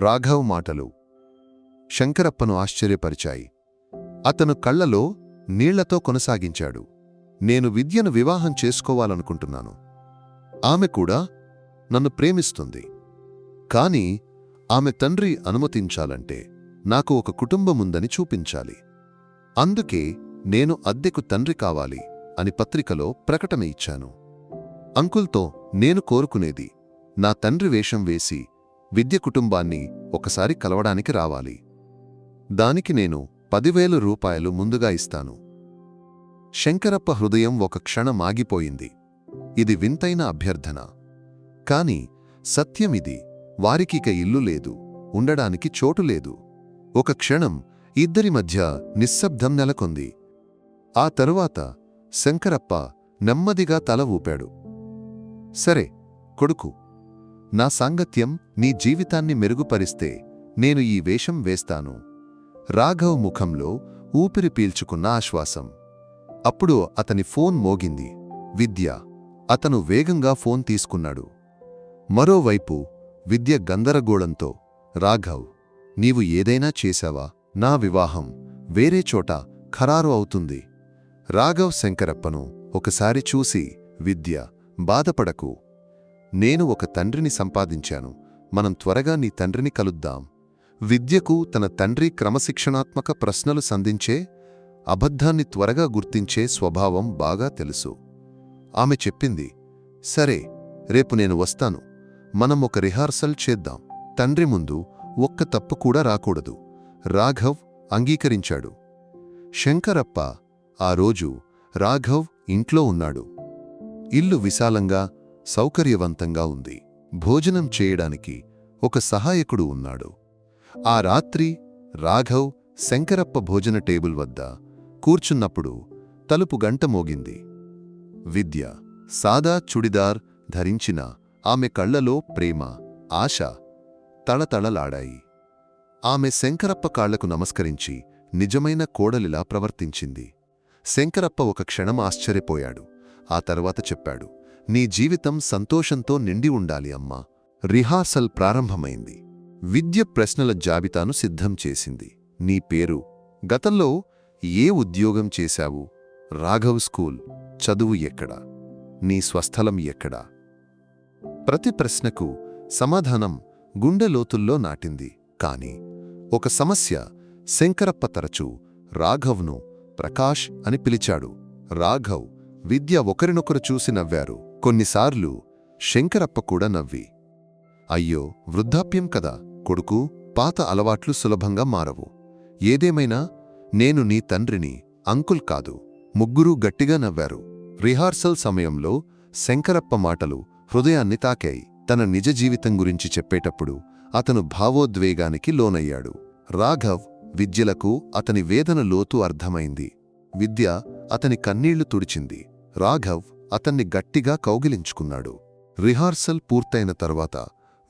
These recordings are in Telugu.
రాఘవ్ మాటలు శంకరప్పను ఆశ్చర్యపరిచాయి. అతను కళ్ళలో నీళ్ళతో కొనసాగించాడు. నేను విద్యను వివాహం చేసుకోవాలనుకుంటున్నాను. ఆమె కూడా నన్ను ప్రేమిస్తుంది. కాని ఆమె తండ్రి అనుమతించాలంటే నాకు ఒక కుటుంబముందని చూపించాలి. అందుకే నేను అద్దెకు తండ్రి కావాలి అని పత్రికలో ప్రకటన ఇచ్చాను. అంకుల్తో నేను కోరుకునేది నా తండ్రి వేషం వేసి విద్య కుటుంబాన్ని ఒకసారి కలవడానికి రావాలి. దానికి నేను పదివేలు రూపాయలు ముందుగా ఇస్తాను. శంకరప్ప హృదయం ఒక క్షణం ఆగిపోయింది. ఇది వింతైన అభ్యర్థన. కాని సత్యమిది వారికిక ఇల్లు లేదు. ఉండడానికి చోటు లేదు. ఒక క్షణం ఇద్దరి మధ్య నిశ్శబ్దం నెలకొంది. ఆ తరువాత శంకరప్ప నెమ్మదిగా తల ఊపాడు. సరే కొడుకు. నా సాంగత్యం నీ జీవితాన్ని మెరుగుపరిస్తే నేను ఈ వేషం వేస్తాను. రాఘవ్ ముఖంలో ఊపిరి పీల్చుకున్న ఆశ్వాసం. అప్పుడు అతని ఫోన్ మోగింది. విద్య అతను వేగంగా ఫోన్ తీసుకున్నాడు. మరోవైపు విద్య గందరగోళంతో రాఘవ్ నీవు ఏదైనా చేశావా? నా వివాహం వేరే చోట ఖరారు అవుతుంది. రాఘవ్ శంకరప్పను ఒకసారి చూసి విద్య బాధపడకు. నేను ఒక తండ్రిని సంపాదించాను. మనం త్వరగా నీ తండ్రిని కలుద్దాం. విద్యకు తన తండ్రి క్రమశిక్షణాత్మక ప్రశ్నలు సంధించే అబద్ధాన్ని త్వరగా గుర్తించే స్వభావం బాగా తెలుసు. ఆమె చెప్పింది సరే రేపు నేను వస్తాను. మనం ఒక రిహార్సల్ చేద్దాం. తండ్రి ముందు ఒక్క తప్పు కూడా రాకూడదు. రాఘవ్ అంగీకరించాడు. శంకరప్ప ఆ రోజు రాఘవ్ ఇంట్లో ఉన్నాడు. ఇల్లు విశాలంగా సౌకర్యవంతంగా ఉంది. భోజనం చేయడానికి ఒక సహాయకుడు ఉన్నాడు. ఆ రాత్రి రాఘవ్ శంకరప్ప భోజన టేబుల్ వద్ద కూర్చున్నప్పుడు తలుపు గంట మోగింది. విద్య సాదా చుడిదార్ ధరించిన ఆమె కళ్ళలో ప్రేమ ఆశ తళతళలాడాయి. ఆమె శంకరప్ప కాళ్ళకు నమస్కరించి నిజమైన కోడలిలా ప్రవర్తించింది. శంకరప్ప ఒక క్షణం ఆశ్చర్యపోయాడు. ఆ తర్వాత చెప్పాడు నీ జీవితం సంతోషంతో నిండి ఉండాలి అమ్మా. రిహార్సల్ ప్రారంభమైంది. విద్య ప్రశ్నల జాబితాను సిద్ధం చేసింది. నీ పేరు? గతంలో ఏ ఉద్యోగం చేశావు? రాఘవ్ స్కూల్. చదువు ఎక్కడ? నీ స్వస్థలం ఎక్కడ? ప్రతి ప్రశ్నకు సమాధానం గుండె లోతుల్లో నాటింది. కాని ఒక సమస్య శంకరప్ప తరచూ రాఘవ్ను ప్రకాష్ అని పిలిచాడు. రాఘవ్ విద్య ఒకరినొకరు చూసి నవ్వారు. కొన్నిసార్లు శంకరప్ప కూడా నవ్వి. అయ్యో వృద్ధాప్యం కదా కొడుకు పాత అలవాట్లు సులభంగా మారవు. ఏదేమైనా నేను నీ తండ్రిని అంకుల్ కాదు ముగ్గురూ గట్టిగా నవ్వారు. రిహార్సల్ సమయంలో శంకరప్ప మాటలు హృదయాన్ని తాకాయి. తన నిజ జీవితం గురించి చెప్పేటప్పుడు అతను భావోద్వేగానికి లోనయ్యాడు. రాఘవ్ విద్యలకు అతని వేదన లోతు అర్థమైంది. విద్య అతని కన్నీళ్ళు తుడిచింది. రాఘవ్ అతన్ని గట్టిగా కౌగిలించుకున్నాడు. రిహార్సల్ పూర్తయిన తర్వాత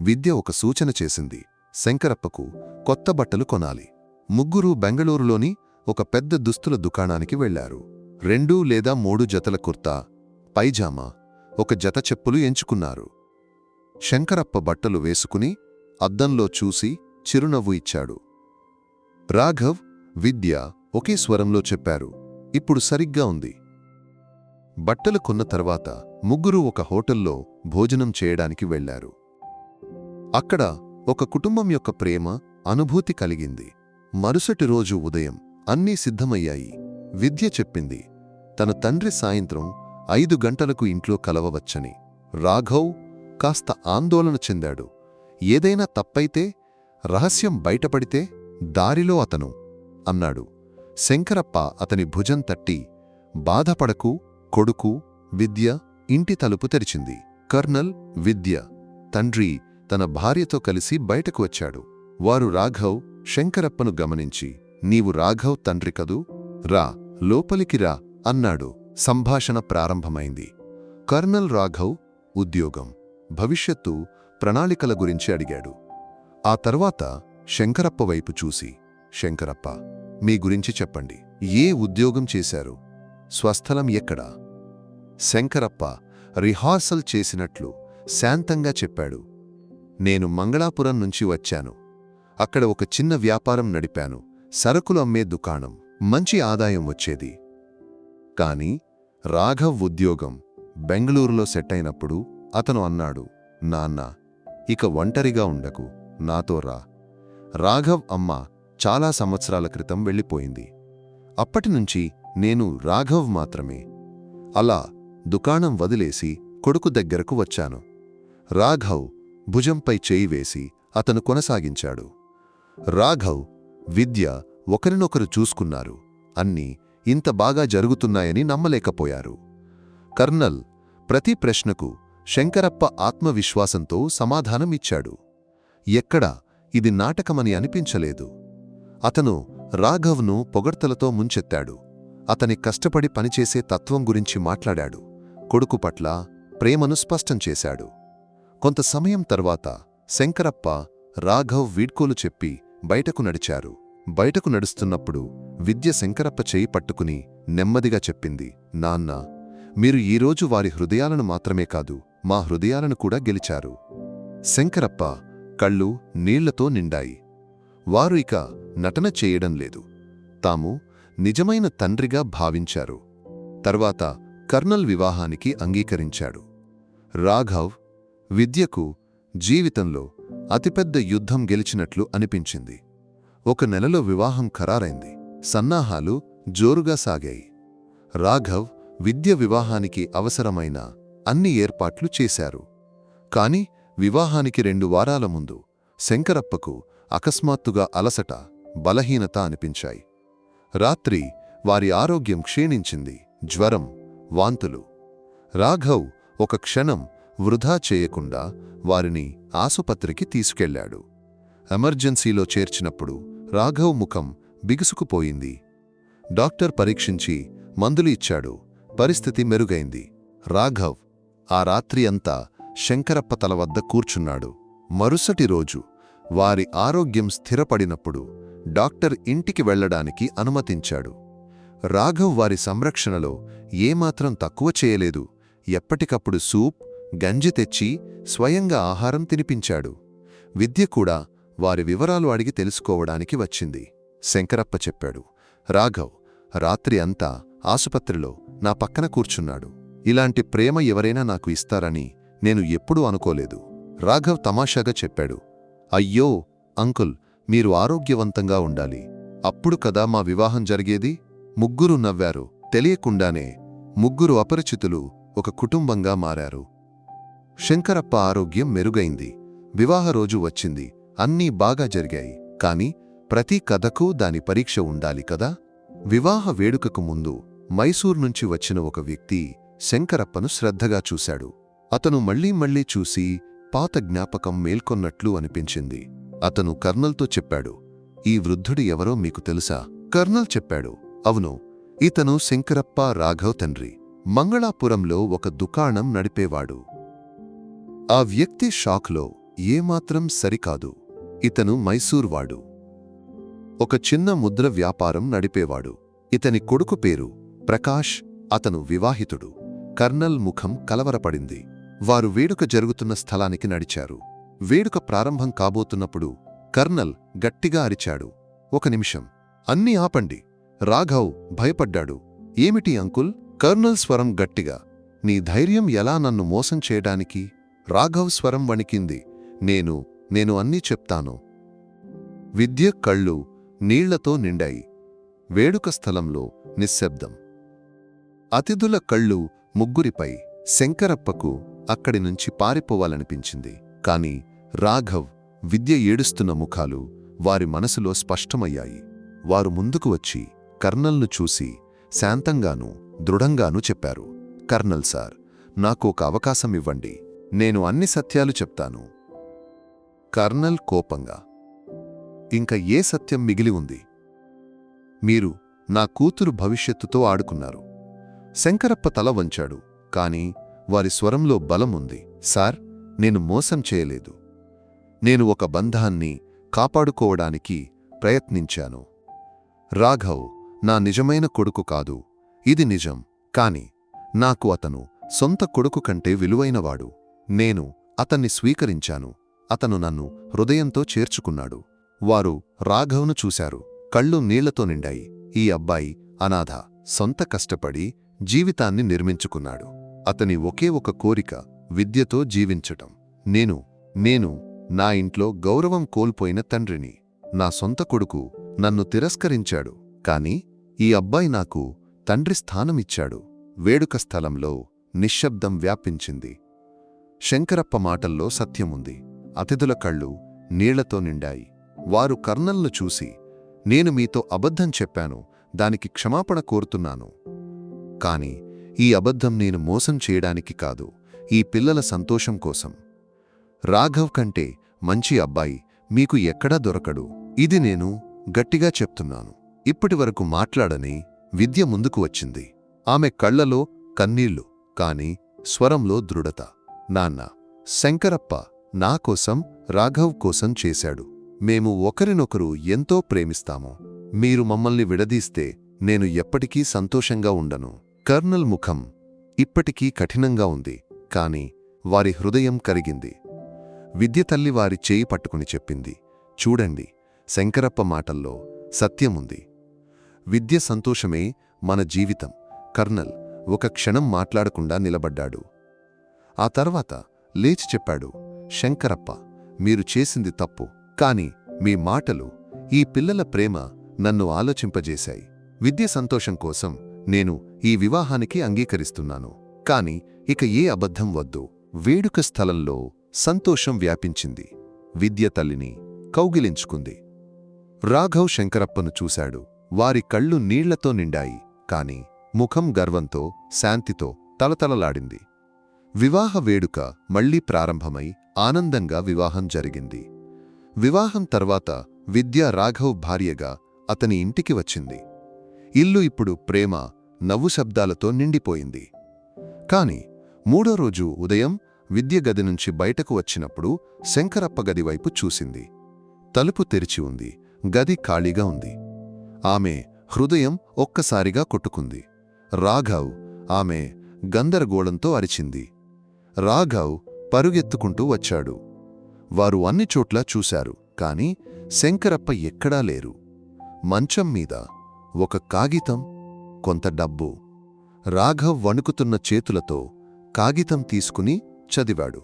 విద్య ఒక సూచన చేసింది. శంకరప్పకు కొత్త బట్టలు కొనాలి. ముగ్గురు బెంగళూరులోని ఒక పెద్ద దుస్తుల దుకాణానికి వెళ్ళారు రెండు లేదా మూడు జతల కుర్తా పైజామా ఒక జత చెప్పులు ఎంచుకున్నారు. శంకరప్ప బట్టలు వేసుకుని అద్దంలో చూసి చిరునవ్వు ఇచ్చాడు. రాఘవ్ విద్య ఒకే స్వరంలో చెప్పారు. ఇప్పుడు సరిగ్గా ఉంది. బట్టలు కొన్న తర్వాత ముగ్గురు ఒక హోటల్లో భోజనం చేయడానికి వెళ్ళారు అక్కడ ఒక కుటుంబం యొక్క ప్రేమ అనుభూతి కలిగింది. మరుసటి రోజు ఉదయం అన్నీ సిద్ధమయ్యాయి. విద్య చెప్పింది. తన తండ్రి సాయంత్రం ఐదు గంటలకు ఇంట్లో కలవవచ్చని. రాఘవ్ కాస్త ఆందోళన చెందాడు. ఏదైనా తప్పైతే రహస్యం బయటపడితే దారిలో అతను అన్నాడు. శంకరప్ప అతని భుజం తట్టి బాధపడకు కొడుకు విద్య ఇంటి తలుపు తెరిచింది. కర్నల్ విద్య. తండ్రి తన భార్యతో కలిసి బయటకు వచ్చాడు. వారు రాఘవ్ శంకరప్పను గమనించి నీవు రాఘవ్ తండ్రి కదూ? రా లోపలికి రా అన్నాడు. సంభాషణ ప్రారంభమైంది. కర్నల్ రాఘవ్ ఉద్యోగం. భవిష్యత్తు ప్రణాళికల గురించి అడిగాడు. ఆ తర్వాత శంకరప్ప వైపు చూసి శంకరప్ప మీ గురించి చెప్పండి. ఏ ఉద్యోగం చేశారు? స్వస్థలం ఎక్కడా? శంకరప్ప రిహార్సల్ చేసినట్లు శాంతంగా చెప్పాడు. నేను మంగళాపురం నుంచి వచ్చాను. అక్కడ ఒక చిన్న వ్యాపారం నడిపాను. సరుకులు అమ్మే దుకాణం. మంచి ఆదాయం వచ్చేది. కాని రాఘవ్ ఉద్యోగం బెంగళూరులో సెట్ అయినప్పుడు అతను అన్నాడు నాన్న ఇక ఒంటరిగా ఉండకు. నాతో రా. రాఘవ్ అమ్మ చాలా సంవత్సరాల క్రితం వెళ్ళిపోయింది. అప్పటినుంచి నేను రాఘవ్ మాత్రమే. అలా దుకాణం వదిలేసి కొడుకు దగ్గరకు వచ్చాను. రాఘవ్ భుజంపై చేయి వేసి అతను కొనసాగించాడు. రాఘవ్ విద్య ఒకరినొకరు చూసుకున్నారు. అన్నీ ఇంత బాగా జరుగుతున్నాయని నమ్మలేకపోయారు. కర్నల్ ప్రతి ప్రశ్నకు శంకరప్ప ఆత్మవిశ్వాసంతో సమాధానం ఇచ్చాడు ఎక్కడా ఇది నాటకమని అనిపించలేదు. అతను రాఘవ్ను పొగడ్తలతో ముంచెత్తాడు. అతని కష్టపడి పనిచేసే తత్వం గురించి మాట్లాడాడు. కొడుకు పట్ల ప్రేమను స్పష్టం చేశాడు. కొంత సమయం తర్వాత శంకరప్ప రాఘవ్ వీడ్కోలు చెప్పి బయటకు నడిచారు. బయటకు నడుస్తున్నప్పుడు విద్య శంకరప్ప చేయి పట్టుకుని నెమ్మదిగా చెప్పింది నాన్న మీరు ఈరోజు వారి హృదయాలను మాత్రమే కాదు మా హృదయాలను కూడా గెలిచారు. శంకరప్ప కళ్ళు నీళ్ళతో నిండాయి. వారు ఇక నటన చేయడం లేదు. తాము నిజమైన తండ్రిగా భావించారు. తర్వాత కర్నల్ వివాహానికి అంగీకరించాడు. రాఘవ్ విద్యకు జీవితంలో అతిపెద్ద యుద్ధం గెలిచినట్లు అనిపించింది. ఒక నెలలో వివాహం ఖరారైంది. సన్నాహాలు జోరుగా సాగాయి. రాఘవ్ విద్య వివాహానికి అవసరమైన అన్ని ఏర్పాట్లు చేశారు. కాని వివాహానికి రెండు వారాల ముందు శంకరప్పకు అకస్మాత్తుగా అలసట బలహీనత అనిపించాయి. రాత్రి వారి ఆరోగ్యం క్షీణించింది. జ్వరం వాంతులు. రాఘవ్ ఒక క్షణం వృధా చేయకుండా వారిని ఆసుపత్రికి తీసుకెళ్ళాడు ఎమర్జెన్సీలో చేర్చినప్పుడు రాఘవ్ ముఖం బిగుసుకుపోయింది. డాక్టర్ పరీక్షించి మందులు ఇచ్చాడు. పరిస్థితి మెరుగైంది. రాఘవ్ ఆ రాత్రి అంతా శంకరప్ప తల వద్ద కూర్చున్నాడు. మరుసటి రోజు వారి ఆరోగ్యం స్థిరపడినప్పుడు డాక్టర్ ఇంటికి వెళ్ళడానికి అనుమతించాడు. రాఘవ్ వారి సంరక్షణలో ఏమాత్రం తక్కువ చేయలేదు. ఎప్పటికప్పుడు సూప్ గంజి తెచ్చి స్వయంగా ఆహారం తినిపించాడు. విద్య కూడా వారి వివరాలు అడిగి తెలుసుకోవడానికి వచ్చింది. శంకరప్ప చెప్పాడు రాఘవ్ రాత్రి అంతా ఆసుపత్రిలో నా పక్కన కూర్చున్నాడు. ఇలాంటి ప్రేమ ఎవరైనా నాకు ఇస్తారని నేను ఎప్పుడూ అనుకోలేదు. రాఘవ్ తమాషాగా చెప్పాడు అయ్యో అంకుల్ మీరు ఆరోగ్యవంతంగా ఉండాలి. అప్పుడు కదా మా వివాహం జరిగేది? ముగ్గురు నవ్వారు. తెలియకుండానే ముగ్గురు అపరిచితులు ఒక కుటుంబంగా మారారు. శంకరప్ప ఆరోగ్యం మెరుగైంది. వివాహ రోజు వచ్చింది. అన్నీ బాగా జరిగాయి. కాని ప్రతి కథకు దాని పరీక్ష ఉండాలి కదా? వివాహ వేడుకకు ముందు మైసూర్ నుంచి వచ్చిన ఒక వ్యక్తి శంకరప్పను శ్రద్ధగా చూశాడు. అతను మళ్ళీ మళ్ళీ చూసి పాత జ్ఞాపకం మేల్కొన్నట్లు అనిపించింది. అతను కర్నల్తో చెప్పాడు. ఈ వృద్ధుడు ఎవరో మీకు తెలుసా? కర్నల్ చెప్పాడు. అవును ఇతను శంకరప్ప రాఘవ్ తండ్రి. మంగళాపురంలో ఒక దుకాణం నడిపేవాడు. ఆ వ్యక్తి షాక్లో ఏమాత్రం సరికాదు. ఇతను మైసూర్వాడు. ఒక చిన్న ముద్ర వ్యాపారం నడిపేవాడు. ఇతని కొడుకు పేరు ప్రకాష్ అతను వివాహితుడు. కర్నల్ ముఖం కలవరపడింది. వారు వేడుక జరుగుతున్న స్థలానికి నడిచారు. వేడుక ప్రారంభం కాబోతున్నప్పుడు కర్నల్ గట్టిగా అరిచాడు. ఒక నిమిషం. అన్నీ ఆపండి. రాఘవ్ భయపడ్డాడు. ఏమిటి అంకుల్? కర్నల్ స్వరం గట్టిగా. నీ ధైర్యం ఎలా నన్ను మోసం చేయడానికి? రాఘవ్ స్వరం వణికింది. నేను నేను అన్నీ చెప్తాను. విద్య కళ్ళు నీళ్ళతో నిండాయి. వేడుక స్థలంలో నిశ్శబ్దం. అతిథుల కళ్ళు ముగ్గురిపై శంకరప్పకు అక్కడి నుంచి పారిపోవాలనిపించింది. కాని రాఘవ్ విద్య ఏడుస్తున్న ముఖాలు వారి మనసులో స్పష్టమయ్యాయి. వారు ముందుకు వచ్చి కర్నల్ను చూసి శాంతంగానూ దృఢంగానూ చెప్పారు. కర్నల్ సార్ నాకు ఒక అవకాశం ఇవ్వండి. నేను అన్ని సత్యాలు చెప్తాను. కర్నల్ కోపంగా ఇంక ఏ సత్యం మిగిలి ఉంది? మీరు నా కూతురు భవిష్యత్తుతో ఆడుకున్నారు. శంకరప్ప తల వంచాడు. కాని వారి స్వరంలో బలముంది సార్ నేను మోసం చేయలేదు. నేను ఒక బంధాన్ని కాపాడుకోవడానికి ప్రయత్నించాను. రాఘవ్ నా నిజమైన కొడుకు కాదు. ఇది నిజం. కాని నాకు అతను సొంత కొడుకు కంటే విలువైనవాడు. నేను అతన్ని స్వీకరించాను. అతను నన్ను హృదయంతో చేర్చుకున్నాడు. వారు రాఘవ్ను చూశారు. కళ్ళు నీళ్ళతో నిండాయి. ఈ అబ్బాయి అనాథ సొంత కష్టపడి జీవితాన్ని నిర్మించుకున్నాడు. అతని ఒకే ఒక కోరిక విద్యతో జీవించటం. నేను నేను నా ఇంట్లో గౌరవం కోల్పోయిన తండ్రిని. నా సొంత కొడుకు నన్ను తిరస్కరించాడు. కాని ఈ అబ్బాయి నాకు తండ్రి స్థానమిచ్చాడు. వేడుక స్థలంలో నిశ్శబ్దం వ్యాపించింది. శంకరప్ప మాటల్లో సత్యముంది. అతిథుల కళ్ళు నీళ్ళతో నిండాయి. వారు కర్నల్ను చూసి నేను మీతో అబద్ధం చెప్పాను. దానికి క్షమాపణ కోరుతున్నాను. కాని ఈ అబద్ధం నేను మోసం చేయడానికి కాదు. ఈ పిల్లల సంతోషం కోసం. రాఘవ్ కంటే మంచి అబ్బాయి మీకు ఎక్కడా దొరకడు. ఇది నేను గట్టిగా చెప్తున్నాను. ఇప్పటివరకు మాట్లాడని విద్య ముందుకు వచ్చింది. ఆమె కళ్ళలో కన్నీళ్ళు కాని స్వరంలో దృఢత. నాన్న శంకరప్ప నా కోసం రాఘవ్ కోసం చేశాడు. మేము ఒకరినొకరు ఎంతో ప్రేమిస్తాము. మీరు మమ్మల్ని విడదీస్తే నేను ఎప్పటికీ సంతోషంగా ఉండను. కర్నల్ ముఖం ఇప్పటికీ కఠినంగా ఉంది కాని వారి హృదయం కరిగింది. విద్య తల్లి వారి చేయి పట్టుకుని చెప్పింది. చూడండి శంకరప్ప మాటల్లో సత్యముంది విద్య సంతోషమే మన జీవితం. కర్నల్ ఒక క్షణం మాట్లాడకుండా నిలబడ్డాడు. ఆ తర్వాత లేచి చెప్పాడు శంకరప్ప మీరు చేసింది తప్పు. కాని మీ మాటలు ఈ పిల్లల ప్రేమ నన్ను ఆలోచింపజేశాయి. విద్య సంతోషం కోసం నేను ఈ వివాహానికి అంగీకరిస్తున్నాను. కాని ఇక ఏ అబద్ధం వద్దు. వేడుక స్థలంలో సంతోషం వ్యాపించింది. విద్య తల్లిని కౌగిలించుకుంది. రాఘవ్ శంకరప్పను చూశాడు. వారి కళ్ళు నీళ్ళతో నిండాయి కాని ముఖం గర్వంతో శాంతితో తలతలలాడింది. వివాహ వేడుక మళ్ళీ ప్రారంభమై ఆనందంగా వివాహం జరిగింది. వివాహం తర్వాత విద్య రాఘవ్ భార్యగా అతని ఇంటికి వచ్చింది. ఇల్లు ఇప్పుడు ప్రేమ నవ్వు శబ్దాలతో నిండిపోయింది. కాని మూడో రోజు ఉదయం విద్య గది నుంచి బయటకు వచ్చినప్పుడు శంకరప్ప గది వైపు చూసింది. తలుపు తెరిచి ఉంది గది ఖాళీగా ఉంది. ఆమె హృదయం ఒక్కసారిగా కొట్టుకుంది. రాఘవ్ ఆమె గందరగోళంతో అరిచింది. రాఘవ్ పరుగెత్తుకుంటూ వచ్చాడు. వారు అన్ని చోట్లా చూశారు కాని శంకరప్ప ఎక్కడా లేరు. మంచం మీద ఒక కాగితం కొంత డబ్బు. రాఘవ్ వణుకుతున్న చేతులతో కాగితం తీసుకుని చదివాడు.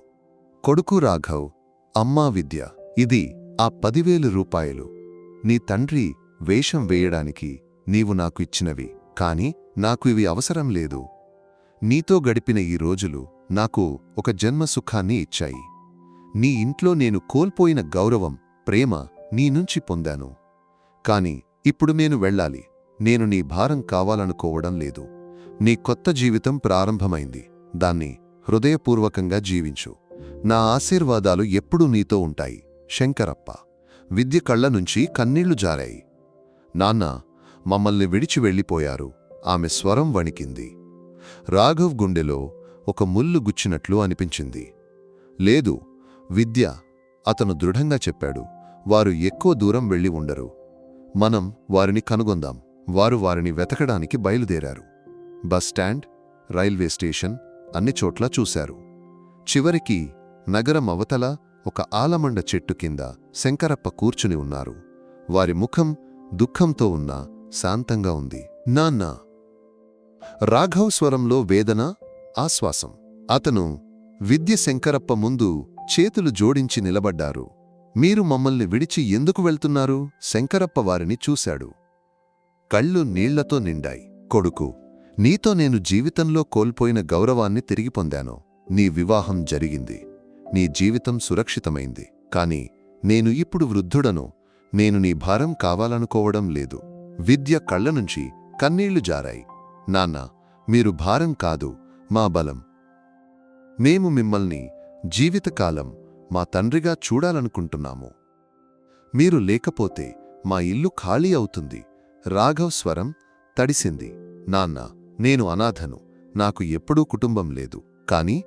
కొడుకు రాఘవ్ అమ్మా విద్య ఇది ఆ పదివేలు రూపాయలు. నీ తండ్రి వేషం వేయడానికి నీవు నాకు ఇచ్చినవి కాని నాకు ఇవి అవసరం లేదు. నీతో గడిపిన ఈ రోజులు నాకు ఒక జన్మ సుఖాన్ని ఇచ్చాయి. నీ ఇంట్లో నేను కోల్పోయిన గౌరవం ప్రేమ నీ నుంచి పొందాను. కాని ఇప్పుడు నేను వెళ్ళాలి. నేను నీ భారం కావాలనుకోవడం లేదు. నీ కొత్త జీవితం ప్రారంభమైంది. దాన్ని హృదయపూర్వకంగా జీవించు. నా ఆశీర్వాదాలు ఎప్పుడూ నీతో ఉంటాయి. శంకరప్ప విద్య కళ్ళ నుంచి కన్నీళ్ళు జారాయి. నాన్న మమ్మల్ని విడిచి వెళ్ళిపోయారు. ఆమె స్వరం వణికింది. రాఘవ్ గుండెలో ఒక ముల్లు గుచ్చినట్లు అనిపించింది. లేదు విద్య అతను దృఢంగా చెప్పాడు. వారు ఎక్కువ దూరం వెళ్ళి ఉండరు. మనం వారిని కనుగొందాం. వారు వారిని వెతకడానికి బయలుదేరారు. బస్ స్టాండ్ రైల్వే స్టేషన్ అన్ని చోట్ల చూశారు. చివరికి నగరం అవతల ఒక ఆలమండ చెట్టు కింద శంకరప్ప కూర్చుని ఉన్నారు. వారి ముఖం దుఃఖంతో ఉన్నా శాంతంగా ఉంది. నాన్న! రాఘవ్ స్వరంలో వేదన ఆశ్వాసం. అతను విద్య శంకరప్ప ముందు చేతులు జోడించి నిలబడ్డారు. మీరు మమ్మల్ని విడిచి ఎందుకు వెళ్తున్నారు? శంకరప్ప వారిని చూశాడు. కళ్ళు నీళ్ళతో నిండాయి. కొడుకు! నీతో నేను జీవితంలో కోల్పోయిన గౌరవాన్ని తిరిగి పొందాను. నీ వివాహం జరిగింది. నీ జీవితం సురక్షితమైంది. కాని నేను ఇప్పుడు వృద్ధుడను. నేను నీ భారం కావాలనుకోవడం లేదు. విద్య కళ్ళ నుంచి కన్నీళ్ళు జారాయి. నాన్న మీరు భారం కాదు మా బలం. మేము మిమ్మల్ని జీవితకాలం మా తండ్రిగా చూడాలనుకుంటున్నాము. మీరు లేకపోతే మా ఇల్లు ఖాళీ అవుతుంది. రాఘవ్ స్వరం తడిసింది. నాన్న నేను అనాథను. నాకు ఎప్పుడూ కుటుంబం లేదు. కాని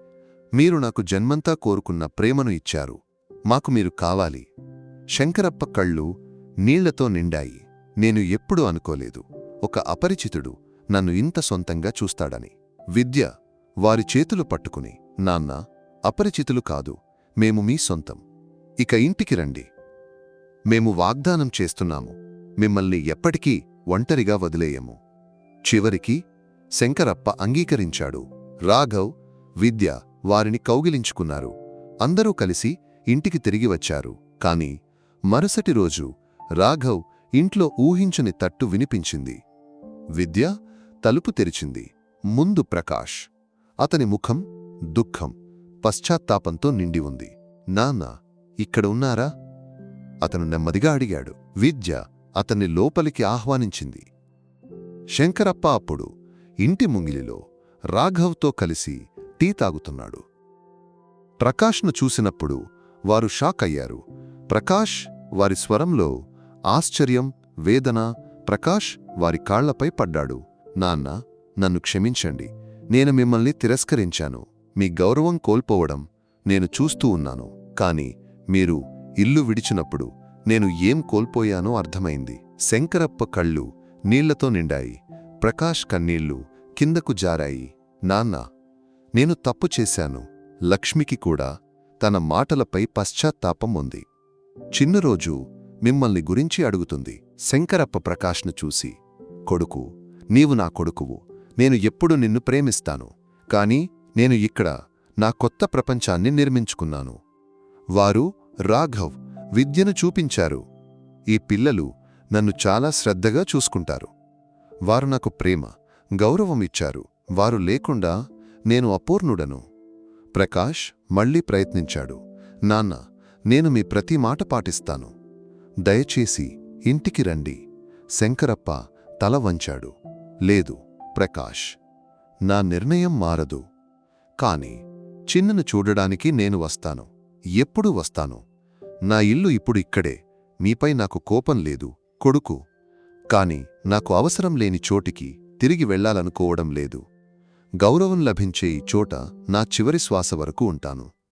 మీరు నాకు జన్మంతా కోరుకున్న ప్రేమను ఇచ్చారు. మాకు మీరు కావాలి. శంకరప్ప కళ్ళు నీళ్ళతో నిండాయి. నేను ఎప్పుడూ అనుకోలేదు. ఒక అపరిచితుడు నన్ను ఇంత సొంతంగా చూస్తాడని. విద్య వారి చేతులు పట్టుకుని నాన్న అపరిచితులు కాదు. మేము మీ సొంతం. ఇక ఇంటికి రండి. మేము వాగ్దానం చేస్తున్నాము. మిమ్మల్ని ఎప్పటికీ ఒంటరిగా వదిలేయము. చివరికి శంకరప్ప అంగీకరించాడు. రాఘవ్ విద్య వారిని కౌగిలించుకున్నారు. అందరూ కలిసి ఇంటికి తిరిగి వచ్చారు. కాని మరుసటి రోజు రాఘవ్ ఇంట్లో ఊహించని తట్టు వినిపించింది. విద్య తలుపు తెరిచింది. ముందు ప్రకాష్. అతని ముఖం దుఃఖం పశ్చాత్తాపంతో నిండి ఉంది. నాన్న ఇక్కడ ఉన్నారా? అతను నెమ్మదిగా అడిగాడు. విద్య అతన్ని లోపలికి ఆహ్వానించింది. శంకరప్ప అప్పుడు ఇంటి ముంగిలిలో రాఘవ్తో కలిసి టీ తాగుతున్నాడు. ప్రకాష్ను చూసినప్పుడు వారు షాక్ అయ్యారు ప్రకాష్ వారి స్వరంలో ఆశ్చర్యం వేదన ప్రకాష్ వారి కాళ్ళపై పడ్డాడు. నాన్న నన్ను క్షమించండి. నేను మిమ్మల్ని తిరస్కరించాను. మీ గౌరవం కోల్పోవడం నేను చూస్తూ ఉన్నాను. కాని మీరు ఇల్లు విడిచినప్పుడు నేను ఏం కోల్పోయానో అర్థమైంది. శంకరప్ప కళ్ళు నీళ్ళతో నిండాయి. ప్రకాష్ కన్నీళ్ళు కిందకు జారాయి. నాన్న నేను తప్పు చేశాను. లక్ష్మికి కూడా తన మాటలపై పశ్చాత్తాపం ఉంది. చిన్నరోజు మిమ్మల్ని గురించి అడుగుతుంది. శంకరప్ప ప్రకాష్ను చూసి కొడుకు నీవు నా కొడుకువు. నేను ఎప్పుడు నిన్ను ప్రేమిస్తాను. కాని నేను ఇక్కడ నా కొత్త ప్రపంచాన్ని నిర్మించుకున్నాను. వారు రాఘవ్ విద్యను చూపించారు. ఈ పిల్లలు నన్ను చాలా శ్రద్ధగా చూసుకుంటారు. వారు నాకు ప్రేమ గౌరవం ఇచ్చారు. వారు లేకుండా నేను అపూర్ణుడను. ప్రకాష్ మళ్ళీ ప్రయత్నించాడు. నాన్న నేను మీ ప్రతి మాట పాటిస్తాను. దయచేసి ఇంటికి రండి. శంకరప్ప తల వంచాడు. లేదు ప్రకాష్ నా నిర్ణయం మారదు. కాని చిన్నను చూడడానికి నేను వస్తాను. ఎప్పుడు వస్తాను? నా ఇల్లు ఇప్పుడు ఇక్కడే. మీపై నాకు కోపం లేదు కొడుకు. కాని నాకు అవసరం లేని చోటికి తిరిగి వెళ్ళాలనుకోవడం లేదు. గౌరవం లభించే ఈ చోట నా చివరి శ్వాస వరకు ఉంటాను.